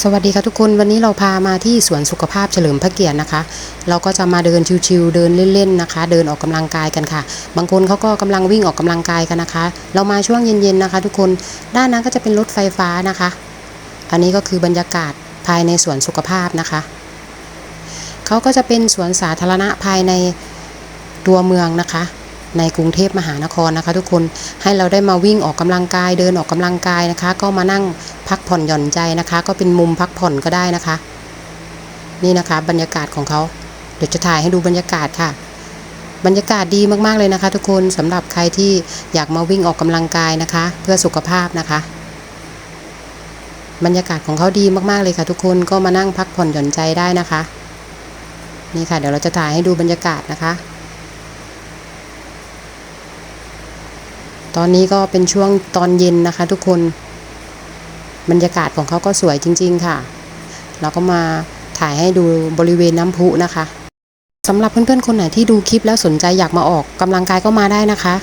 สวัสดีค่ะทุกคนวันนี้เราพามาที่สวนสุขภาพเฉลิมพระเกียรตินะคะ เราก็จะมาเดินชิวๆเดินเล่นๆนะคะ เดินออกกำลังกายกันค่ะ บางคนเขาก็กำลังวิ่งออกกำลังกายกันนะคะ เรามาช่วงเย็นๆนะคะ ทุกคนด้านนั้นก็จะเป็นรถไฟฟ้านะคะ อันนี้ก็คือบรรยากาศภายในสวนสุขภาพนะคะเขาก็จะเป็นสวนสาธารณะภายในตัวเมืองนะคะ ในกรุงเทพมหานครนะคะ ทุกคนให้เราได้มาวิ่งออกกำลังกาย เดินออกกำลังกายนะคะ ก็มานั่ง พักผ่อนหย่อนใจนะคะ ก็เป็นมุมพักผ่อนก็ได้นะคะ นี่นะคะ บรรยากาศของเขา เดี๋ยวจะถ่ายให้ดูบรรยากาศค่ะ บรรยากาศดีมากๆเลยนะคะ ทุกคนสำหรับใครที่อยากมาวิ่งออกกำลังกายนะคะ เพื่อสุขภาพนะคะ บรรยากาศของเขาดีมากๆเลยค่ะ ทุกคนก็มานั่งพักผ่อนหย่อนใจได้นะคะ นี่ค่ะ เดี๋ยวเราจะถ่ายให้ดูบรรยากาศนะคะตอนนี้ก็เป็นช่วงตอนเย็นนะคะทุกคน บรรยากาศของเขาก็สวยจริง ๆ ค่ะ เราก็มาถ่ายให้ดูบริเวณน้ำพุนะคะสำหรับเพื่อนๆคนไหนที่ดูคลิปแล้วสนใจอยากมาออกกำลังกายก็มาได้นะคะ